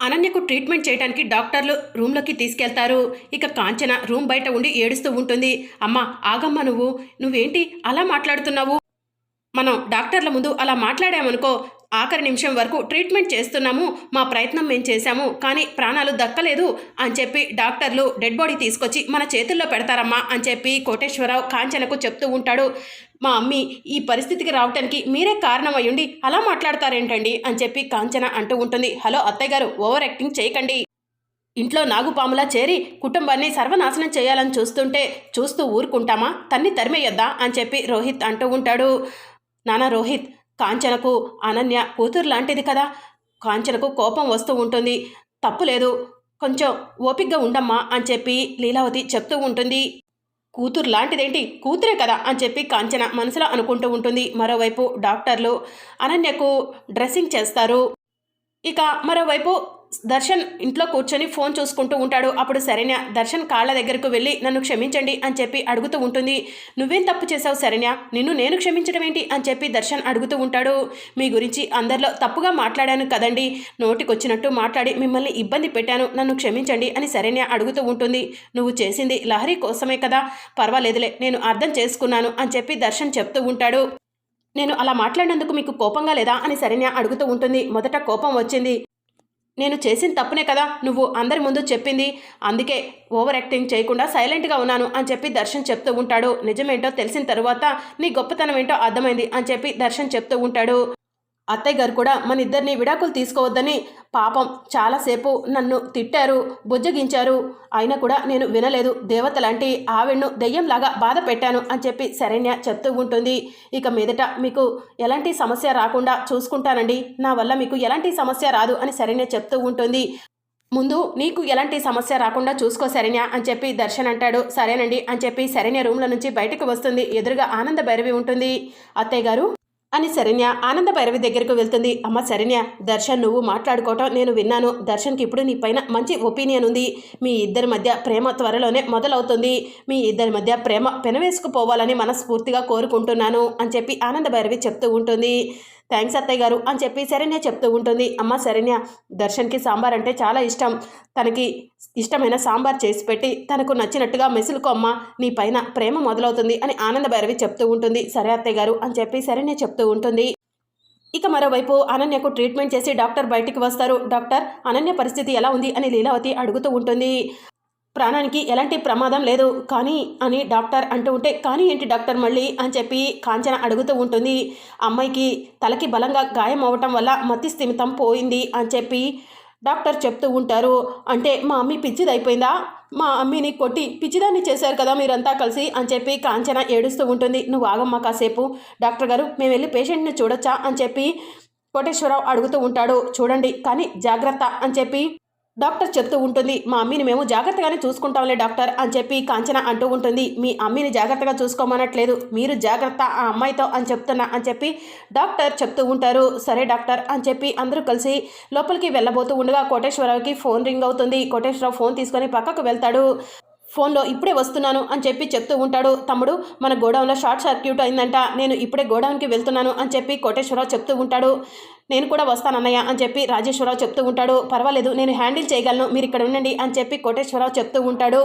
అనన్యకు treatment చేయడానికి డాక్టర్లు రూమ్లోకి తీసుకెళ్తారు. ఇక కాంచన రూమ్ బయట ఉండి ఏడుస్తూ ఉంటుంది. అమ్మ ఆగమ్మ నువ్వు. నువ్వేంటి అలా మాట్లాడుతున్నావు? మనం డాక్టర్ల ముందు అలా మాట్లాడామనుకో ఆఖరి నిమిషం వరకు ట్రీట్మెంట్ చేస్తున్నాము మా ప్రయత్నం మేము చేశాము కానీ ప్రాణాలు దక్కలేదు అని చెప్పి డాక్టర్లు డెడ్ బాడీ తీసుకొచ్చి మన చేతుల్లో పెడతారమ్మా అని చెప్పి కోటేశ్వరరావు కాంచనకు చెప్తూ ఉంటాడు. మా అమ్మి ఈ పరిస్థితికి రావటానికి మీరే కారణం అయ్యుండి అలా మాట్లాడతారేంటండి అని చెప్పి కాంచన అంటూ ఉంటుంది. హలో అత్తయ్య గారు ఓవర్ యాక్టింగ్ చేయకండి. ఇంట్లో నాగుపాములా చేరి కుటుంబాన్ని సర్వనాశనం చేయాలని చూస్తుంటే చూస్తూ ఊరుకుంటామా? తన్ని తరిమేయొద్దా? అని చెప్పి రోహిత్ అంటూ ఉంటాడు. నానా రోహిత్ కాంచనకు అనన్య కూతురు లాంటిది కదా. కాంచనకు కోపం వస్తూ ఉంటుంది. తప్పు లేదు. కొంచెం ఓపిగ్గా ఉండమ్మా అని చెప్పి లీలావతి చెప్తూ ఉంటుంది. కూతురు లాంటిదేంటి? కూతురే కదా అని చెప్పి కాంచన మనసులో అనుకుంటూ ఉంటుంది. మరోవైపు డాక్టర్లు అనన్యకు డ్రెస్సింగ్ చేస్తారు. ఇక మరోవైపు దర్శన్ ఇంట్లో కూర్చొని ఫోన్ చూసుకుంటూ ఉంటాడు. అప్పుడు శరణ్య దర్శన్ కాళ్ళ దగ్గరకు వెళ్ళి నన్ను క్షమించండి అని చెప్పి అడుగుతూ ఉంటుంది. నువ్వేం తప్పు చేసావు శరణ్య? నిన్ను నేను క్షమించడం ఏంటి? అని చెప్పి దర్శన్ అడుగుతూ ఉంటాడు. మీ గురించి అందరిలో తప్పుగా మాట్లాడాను కదండి. నోటికొచ్చినట్టు మాట్లాడి మిమ్మల్ని ఇబ్బంది పెట్టాను. నన్ను క్షమించండి అని శరణ్య అడుగుతూ ఉంటుంది. నువ్వు చేసింది లహరి కోసమే కదా? పర్వాలేదులే నేను అర్థం చేసుకున్నాను అని చెప్పి దర్శన్ చెప్తూ ఉంటాడు. నేను అలా మాట్లాడినందుకు మీకు కోపంగా లేదా? అని శరణ్య అడుగుతూ ఉంటుంది. మొదట కోపం వచ్చింది. నేను చేసిన తప్పునే కదా నువ్వు అందరి ముందు చెప్పింది. అందుకే ఓవర్ యాక్టింగ్ చేయకుండా సైలెంట్గా ఉన్నాను అని చెప్పి దర్శన్ చెప్తూ ఉంటాడు. నిజమేంటో తెలిసిన తరువాత నీ గొప్పతనం ఏంటో అర్థమైంది అని చెప్పి దర్శన్ చెప్తూ ఉంటాడు. అత్తయ్య గారు కూడా మన ఇద్దరిని విడాకులు తీసుకోవద్దని పాపం చాలాసేపు నన్ను తిట్టారు బుజ్జగించారు. అయినా కూడా నేను వినలేదు. దేవత లాంటి ఆవిడ్ను దెయ్యంలాగా బాధ పెట్టాను అని చెప్పి శరణ్య చెప్తూ ఉంటుంది. ఇక మీదట మీకు ఎలాంటి సమస్య రాకుండా చూసుకుంటానండి. నా వల్ల మీకు ఎలాంటి సమస్య రాదు అని శరణ్య చెప్తూ ఉంటుంది. ముందు నీకు ఎలాంటి సమస్య రాకుండా చూసుకో శరణ్య అని చెప్పి దర్శన్ అంటాడు. సరేనండి అని చెప్పి శరణ్య రూమ్ల నుంచి బయటకు వస్తుంది. ఎదురుగా ఆనంద భైరవి ఉంటుంది. అత్తయ్య గారు అని శరణ్య ఆనంద భైరవి దగ్గరకు వెళ్తుంది. అమ్మ శరణ్య దర్శన్ నువ్వు మాట్లాడుకోవటం నేను విన్నాను. దర్శన్కి ఇప్పుడు నీ పైన మంచి ఒపీనియన్ ఉంది. మీ ఇద్దరి మధ్య ప్రేమ త్వరలోనే మొదలవుతుంది. మీ ఇద్దరి మధ్య ప్రేమ పెనవేసుకుపోవాలని మనస్ఫూర్తిగా కోరుకుంటున్నాను అని చెప్పి ఆనంద భైరవి చెప్తూ ఉంటుంది. థ్యాంక్స్ అత్తయ్య గారు అని చెప్పి శరణ్య చెప్తూ ఉంటుంది. అమ్మ శరణ్య దర్శన్కి సాంబార్ అంటే చాలా ఇష్టం. తనకి ఇష్టమైన సాంబార్ చేసి పెట్టి తనకు నచ్చినట్టుగా మెసులుకో అమ్మ నీ పైన ప్రేమ మొదలవుతుంది అని ఆనంద భైరవి చెప్తూ ఉంటుంది. సరే అత్తయ్య గారు అని చెప్పి శరణ్య చెప్తూ ఉంటుంది. ఇక మరోవైపు అనన్యకు ట్రీట్మెంట్ చేసి డాక్టర్ బయటికి వస్తారు. డాక్టర్ అనన్య పరిస్థితి ఎలా ఉంది అని లీలావతి అడుగుతూ ఉంటుంది. ప్రాణానికి ఎలాంటి ప్రమాదం లేదు. కానీ అని డాక్టర్ అంటూ ఉంటే కానీ ఏంటి డాక్టర్ మళ్ళీ అని చెప్పి కాంచన అడుగుతూ ఉంటుంది. అమ్మాయికి తలకి బలంగా గాయం అవ్వటం వల్ల మతి స్థిమితం పోయింది అని చెప్పి డాక్టర్ చెప్తూ ఉంటారు. అంటే మా అమ్మి పిచ్చిదైపోయిందా? మా అమ్మిని కొట్టి పిచ్చిదాన్ని చేశారు కదా మీరంతా కలిసి అని చెప్పి కాంచన ఏడుస్తూ ఉంటుంది. నువ్వు ఆగమ్మా కాసేపు. డాక్టర్ గారు మేము వెళ్ళి పేషెంట్ని చూడొచ్చా? అని చెప్పి కోటేశ్వరరావు అడుగుతూ ఉంటాడు. చూడండి కానీ జాగ్రత్త అని చెప్పి డాక్టర్ చెప్తూ ఉంటుంది మా అమ్మీని మేము జాగ్రత్తగానే చూసుకుంటాంలే డాక్టర్ అని చెప్పి కాంచన అంటూ ఉంటుంది. మీ అమ్మీని జాగ్రత్తగా చూసుకోమనట్లేదు మీరు జాగ్రత్త ఆ అమ్మాయితో అని చెప్తున్నా అని చెప్పి డాక్టర్ చెప్తూ ఉంటారు. సరే డాక్టర్ అని చెప్పి అందరూ కలిసి లోపలికి వెళ్ళబోతూ ఉండగా కోటేశ్వరరావుకి ఫోన్ రింగ్ అవుతుంది. కోటేశ్వరరావు ఫోన్ తీసుకొని పక్కకు వెళ్తాడు. ఫోన్లో ఇప్పుడే వస్తున్నాను అని చెప్పి చెప్తూ ఉంటాడు. తమ్ముడు మన గోడౌన్లో షార్ట్ సర్క్యూట్ అయిందంట. నేను ఇప్పుడే గోడౌన్కి వెళ్తున్నాను అని చెప్పి కోటేశ్వరరావు చెప్తూ ఉంటాడు. నేను కూడా వస్తానన్నయ్య అని చెప్పి రాజేశ్వరరావు చెప్తూ ఉంటాడు. పర్వాలేదు నేను హ్యాండిల్ చేయగలను. మీరు ఇక్కడ ఉండండి అని చెప్పి కోటేశ్వరరావు చెప్తూ ఉంటాడు.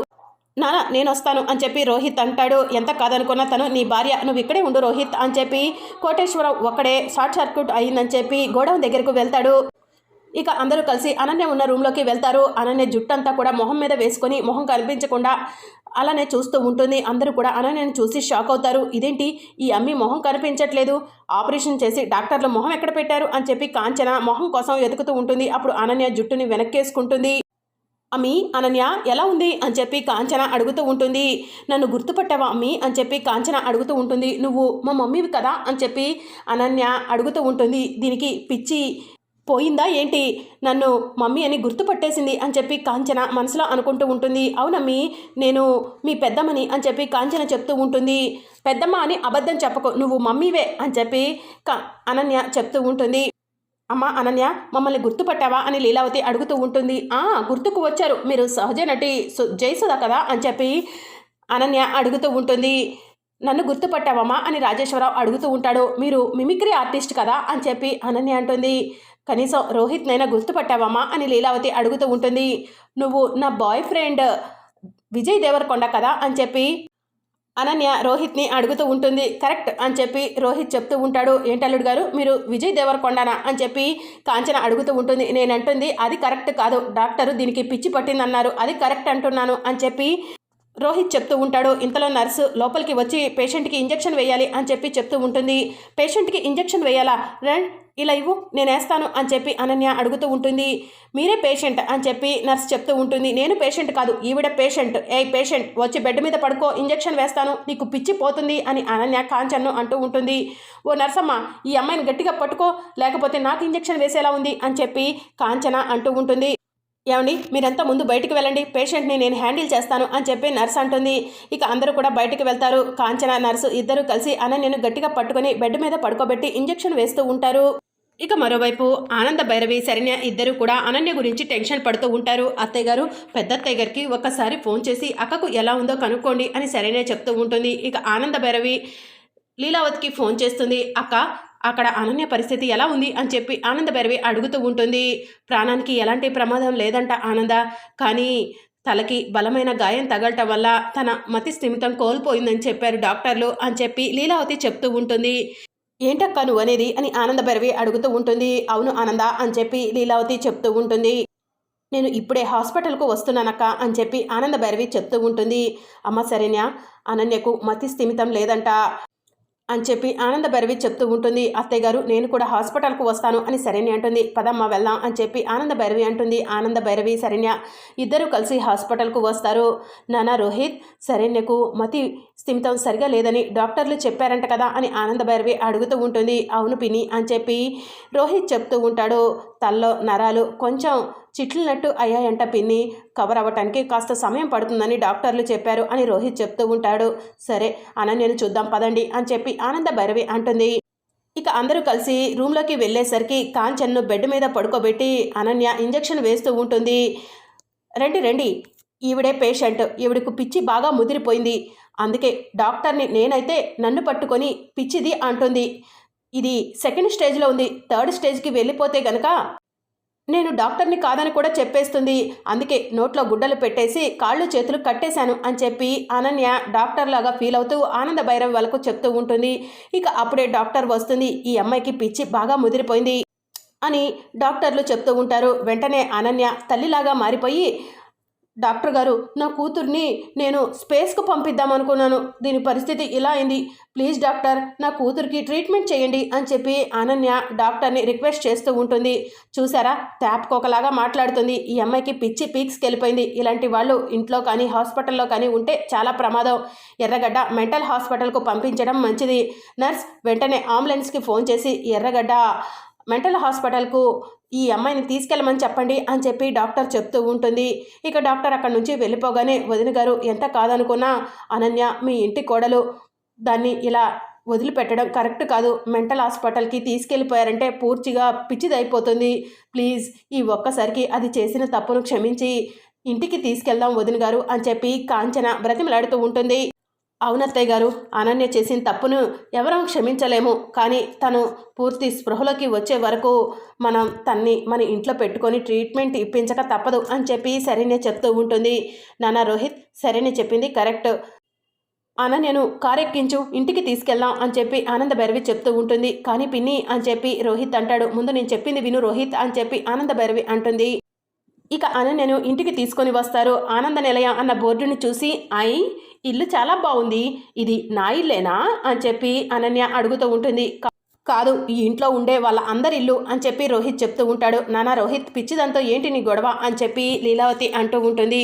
నాన్న నేను వస్తాను అని చెప్పి రోహిత్ అంటాడు. ఎంత కాదనుకున్నా తను నీ భార్య నువ్వు ఇక్కడే ఉండు రోహిత్ అని చెప్పి కోటేశ్వరరావు ఒక్కడే షార్ట్ సర్క్యూట్ అయిందని చెప్పి గోడౌన్ దగ్గరకు వెళ్తాడు. ఇక అందరూ కలిసి అనన్య ఉన్న రూమ్లోకి వెళ్తారు. అనన్య జుట్టంతా కూడా మొహం మీద వేసుకొని మొహం కనిపించకుండా అలానే చూస్తూ ఉంటుంది. అందరూ కూడా అనన్యను చూసి షాక్ అవుతారు. ఇదేంటి? ఈ అమ్మి మొహం కనిపించట్లేదు. ఆపరేషన్ చేసి డాక్టర్లు మొహం ఎక్కడ పెట్టారు? అని చెప్పి కాంచన మొహం కోసం వెతుకుతూ ఉంటుంది. అప్పుడు అనన్య జుట్టుని వెనక్కేసుకుంటుంది. అమ్మి అనన్య ఎలా ఉంది? అని చెప్పి కాంచన అడుగుతూ ఉంటుంది. నన్ను గుర్తుపట్టావా అమ్మి? అని చెప్పి కాంచన అడుగుతూ ఉంటుంది. నువ్వు మా మమ్మీవి కదా? అని చెప్పి అనన్య అడుగుతూ ఉంటుంది. దీనికి పిచ్చి పోయిందా ఏంటి? నన్ను మమ్మీ అని గుర్తుపట్టేసింది అని చెప్పి కాంచన మనసులో అనుకుంటూ ఉంటుంది. అవునమ్మీ నేను మీ పెద్దమ్మని అని చెప్పి కాంచన చెప్తూ ఉంటుంది. పెద్దమ్మ అని అబద్ధం చెప్పకు నువ్వు మమ్మీవే అని చెప్పి క అనన్య చెప్తూ ఉంటుంది. అమ్మ అనన్య మమ్మల్ని గుర్తుపట్టావా అని లీలావతి అడుగుతూ ఉంటుంది. ఆ గుర్తుకు వచ్చారు. మీరు సహజ నటి సు జయసుధ కదా అని చెప్పి అనన్య అడుగుతూ ఉంటుంది. నన్ను గుర్తుపట్టావమ్మా అని రాజేశ్వరరావు అడుగుతూ ఉంటాడు. మీరు మిమిక్రీ ఆర్టిస్ట్ కదా అని చెప్పి అనన్య అంటుంది. కనీసం రోహిత్నైనా గుర్తుపట్టావమ్మా అని లీలావతి అడుగుతూ ఉంటుంది. నువ్వు నా బాయ్ ఫ్రెండ్ విజయ్ దేవరకొండ కదా అని చెప్పి అనన్య రోహిత్ని అడుగుతూ ఉంటుంది. కరెక్ట్ అని చెప్పి రోహిత్ చెప్తూ ఉంటాడు. ఏంటల్లుడు గారు? మీరు విజయ్ దేవరకొండనా అని చెప్పి కాంచన అడుగుతూ ఉంటుంది. నేనంటుంది అది కరెక్ట్ కాదు. డాక్టరు దీనికి పిచ్చి పట్టిందన్నారు. అది కరెక్ట్ అంటున్నాను అని చెప్పి రోహిత్ చెప్తూ ఉంటాడు ఇంతలో నర్సు లోపలికి వచ్చి పేషెంట్కి ఇంజెక్షన్ వేయాలి అని చెప్పి చెప్తూ ఉంటుంది. పేషెంట్కి ఇంజెక్షన్ వేయాలా? రండ్ ఇలా ఇవ్వు నేనేస్తాను అని చెప్పి అనన్య అడుగుతూ ఉంటుంది. మీరే పేషెంట్ అని చెప్పి నర్స్ చెప్తూ ఉంటుంది. నేను పేషెంట్ కాదు ఈవిడ పేషెంట్. ఏ పేషెంట్ వచ్చి బెడ్ మీద పడుకో ఇంజెక్షన్ వేస్తాను నీకు పిచ్చి పోతుంది అని అనన్య కాంచన్ను అంటూ ఉంటుంది. ఓ నర్సమ్మ ఈ అమ్మాయిని గట్టిగా పట్టుకో లేకపోతే నాకు ఇంజెక్షన్ వేసేలా ఉంది అని చెప్పి కాంచన అంటూ ఉంటుంది. ఏమండి మీరంతా ముందు బయటకు వెళ్ళండి పేషెంట్ని నేను హ్యాండిల్ చేస్తాను అని చెప్పి నర్స్ అంటుంది. ఇక అందరూ కూడా బయటకు వెళ్తారు. కాంచన నర్సు ఇద్దరు కలిసి అనన్యను గట్టిగా పట్టుకొని బెడ్ మీద పడుకోబెట్టి ఇంజెక్షన్ వేస్తూ ఉంటారు. ఇక మరోవైపు ఆనంద భైరవి శరణ్య ఇద్దరు కూడా అనన్య గురించి టెన్షన్ పడుతూ ఉంటారు. అత్తయ్య గారు పెద్ద అత్తయ్య గారికి ఒక్కసారి ఫోన్ చేసి అక్కకు ఎలా ఉందో కనుక్కోండి అని శరణ్య చెప్తూ ఉంటుంది. ఇక ఆనంద భైరవి లీలావతికి ఫోన్ చేస్తుంది. అక్క అక్కడ అనన్య పరిస్థితి ఎలా ఉంది అని చెప్పి ఆనంద భైరవి అడుగుతూ ఉంటుంది. ప్రాణానికి ఎలాంటి ప్రమాదం లేదంట ఆనంద. కానీ తలకి బలమైన గాయం తగలటం వల్ల తన మతి స్థిమితం కోల్పోయిందని చెప్పారు డాక్టర్లు అని చెప్పి లీలావతి చెప్తూ ఉంటుంది. ఏంటక్క నువ్వు అనేది అని ఆనంద భైరవి అడుగుతూ ఉంటుంది. అవును ఆనంద అని చెప్పి లీలావతి చెప్తూ ఉంటుంది. నేను ఇప్పుడే హాస్పిటల్కు వస్తున్నానక్క అని చెప్పి ఆనంద భైరవి చెప్తూ ఉంటుంది. అమ్మ సరేనా అనన్యకు మతి స్థిమితం లేదంట. అని చెప్పి ఆనంద భైరవి చెప్తూ ఉంటుంది. అత్తయ్య గారు నేను కూడా హాస్పిటల్కు వస్తాను అని శరణ్య అంటుంది. పదమ్మ వెళ్దాం అని చెప్పి ఆనంద భైరవి అంటుంది. ఆనంద భైరవి శరణ్య ఇద్దరు కలిసి హాస్పిటల్కు వస్తారు. నానా రోహిత్ శరణ్యకు మతి స్థిమితం సరిగా లేదని డాక్టర్లు చెప్పారంట కదా అని ఆనంద భైరవి అడుగుతూ ఉంటుంది. అవును పిని అని చెప్పి రోహిత్ చెప్తూ ఉంటాడు. తల్లో నరాలు కొంచెం చిట్లినట్టు అయ్యాయంట పిన్ని. కవర్ అవ్వటానికి కాస్త సమయం పడుతుందని డాక్టర్లు చెప్పారు అని రోహిత్ చెప్తూ ఉంటాడు. సరే అనన్యను చూద్దాం పదండి అని చెప్పి ఆనంద భైరవి అంటుంది. ఇక అందరూ కలిసి రూమ్లోకి వెళ్ళేసరికి కాంచన్ను బెడ్ మీద పడుకోబెట్టి అనన్య ఇంజెక్షన్ వేస్తూ ఉంటుంది. రండి రండి. ఈవిడే పేషెంట్. ఈవిడకు పిచ్చి బాగా ముదిరిపోయింది. అందుకే డాక్టర్ని నేనైతే నన్ను పట్టుకొని పిచ్చిది అంటుంది. ఇది సెకండ్ స్టేజ్లో ఉంది. థర్డ్ స్టేజ్కి వెళ్ళిపోతే గనక నేను డాక్టర్ని కాదని కూడా చెప్పేస్తుంది. అందుకే నోట్లో గుడ్డలు పెట్టేసి కాళ్ళు చేతులు కట్టేశాను అని చెప్పి అనన్య డాక్టర్ లాగా ఫీల్ అవుతూ ఆనంద భైరవ్ వాళ్ళకు చెప్తూ ఉంటుంది. ఇక అప్పుడే డాక్టర్ వస్తుంది. ఈ అమ్మాయికి పిచ్చి బాగా ముదిరిపోయింది అని డాక్టర్లు చెప్తూ ఉంటారు. వెంటనే అనన్య తల్లిలాగా మారిపోయి డాక్టర్ గారు నా కూతుర్ని నేను స్పేస్కు పంపిద్దాం అనుకున్నాను. దీని పరిస్థితి ఇలా అయింది. ప్లీజ్ డాక్టర్ నా కూతురికి ట్రీట్మెంట్ చేయండి అని చెప్పి అనన్య డాక్టర్ని రిక్వెస్ట్ చేస్తూ ఉంటుంది. చూసారా? ట్యాప్కొకలాగా మాట్లాడుతుంది. ఈ అమ్మాయికి పిచ్చి పీక్స్కి వెళ్ళిపోయింది ఇలాంటి వాళ్ళు ఇంట్లో కానీ హాస్పిటల్లో కానీ ఉంటే చాలా ప్రమాదం. ఎర్రగడ్డ మెంటల్ హాస్పిటల్కు పంపించడం మంచిది. నర్స్ వెంటనే అంబులెన్స్కి ఫోన్ చేసి ఎర్రగడ్డ మెంటల్ హాస్పిటల్కు ఈ అమ్మాయిని తీసుకెళ్ళమని చెప్పండి అని చెప్పి డాక్టర్ చెప్తూ ఉంటుంది. ఇక డాక్టర్ అక్కడి నుంచి వెళ్ళిపోగానే వదిన గారు ఎంత కాదనుకున్నా అనన్య మీ ఇంటి కోడలు. దాన్ని ఇలా వదిలిపెట్టడం కరెక్ట్ కాదు. మెంటల్ హాస్పిటల్కి తీసుకెళ్ళిపోయారంటే పూర్తిగా పిచ్చిదైపోతుంది. ప్లీజ్ ఈ ఒక్కసారికి అది చేసిన తప్పును క్షమించి ఇంటికి తీసుకెళ్దాం వదిన గారు అని చెప్పి కాంచన బ్రతిమలాడుతూ ఉంటుంది. అవునత్తయ్య గారు అనన్య చేసిన తప్పును ఎవరం క్షమించలేము. కానీ తను పూర్తి స్పృహలోకి వచ్చే వరకు మనం తన్ని మన ఇంట్లో పెట్టుకొని ట్రీట్మెంట్ ఇప్పించక తప్పదు అని చెప్పి సరేనే చెప్తూ ఉంటుంది. నాన్న రోహిత్ సరేనే చెప్పింది కరెక్ట్. అనన్యను కారెక్కించు ఇంటికి తీసుకెళ్దాం అని చెప్పి ఆనంద భైరవి చెప్తూ ఉంటుంది. కానీ పిన్ని అని చెప్పి రోహిత్ అంటాడు. ముందు నేను చెప్పింది విను రోహిత్ అని చెప్పి ఆనంద భైరవి అంటుంది. ఇక అనన్యను ఇంటికి తీసుకొని వస్తారు. ఆనంద నిలయ అన్న బోర్డుని చూసి ఐ ఇల్లు చాలా బాగుంది. ఇది నా ఇల్లేనా? అని చెప్పి అనన్య అడుగుతూ ఉంటుంది. కాదు ఈ ఇంట్లో ఉండే వాళ్ళ అందరి ఇల్లు అని చెప్పి రోహిత్ చెప్తూ ఉంటాడు. నానా రోహిత్ పిచ్చిదంతో ఏంటి నీ గొడవ? అని చెప్పి లీలావతి అంటూ ఉంటుంది.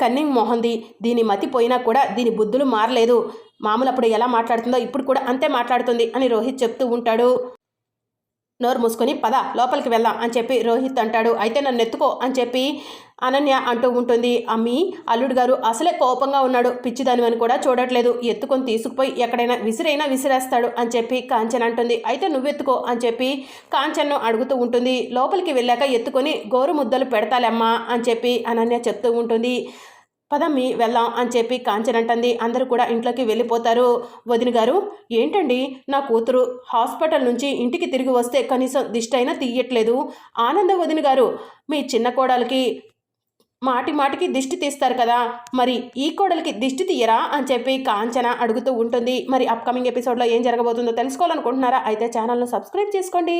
కన్నింగ్ మోహంది. దీని మతి పోయినా కూడా దీని బుద్ధులు మారలేదు. మామూలు అప్పుడు ఎలా మాట్లాడుతుందో ఇప్పుడు కూడా అంతే మాట్లాడుతుంది అని రోహిత్ చెప్తూ ఉంటాడు. నోరు మూసుకొని పద లోపలికి వెళ్దాం అని చెప్పి రోహిత్ అంటాడు. అయితే నన్ను ఎత్తుకో అని చెప్పి అనన్య అంటూ ఉంటుంది. అమ్మి అల్లుడు గారు అసలే కోపంగా ఉన్నాడు. పిచ్చిదానివని కూడా చూడట్లేదు. ఎత్తుకొని తీసుకుపోయి ఎక్కడైనా విసిరైనా విసిరేస్తాడు అని చెప్పి కాంచన్ అంటుంది. అయితే నువ్వెత్తుకో అని చెప్పి కాంచన్ను అడుగుతూ ఉంటుంది. లోపలికి వెళ్ళాక ఎత్తుకొని గోరు ముద్దలు పెడతాలమ్మా అని చెప్పి అనన్య చెప్తూ ఉంటుంది. పదమ్మి వెళ్దాం అని చెప్పి కాంచన అంటుంది. అందరూ కూడా ఇంట్లోకి వెళ్ళిపోతారు. వదిన గారు ఏంటండి? నా కూతురు హాస్పిటల్ నుంచి ఇంటికి తిరిగి వస్తే కనీసం దిష్టి అయినా తీయట్లేదు. ఆనంద వదిన గారు మీ చిన్న కోడలికి మాటి మాటికి దిష్టి తీస్తారు కదా మరి ఈ కోడలికి దిష్టి తీయరా? అని చెప్పి కాంచన అడుగుతూ ఉంటుంది. మరి అప్కమింగ్ ఎపిసోడ్లో ఏం జరగబోతుందో తెలుసుకోవాలనుకుంటున్నారా? అయితే ఛానల్ను సబ్స్క్రైబ్ చేసుకోండి.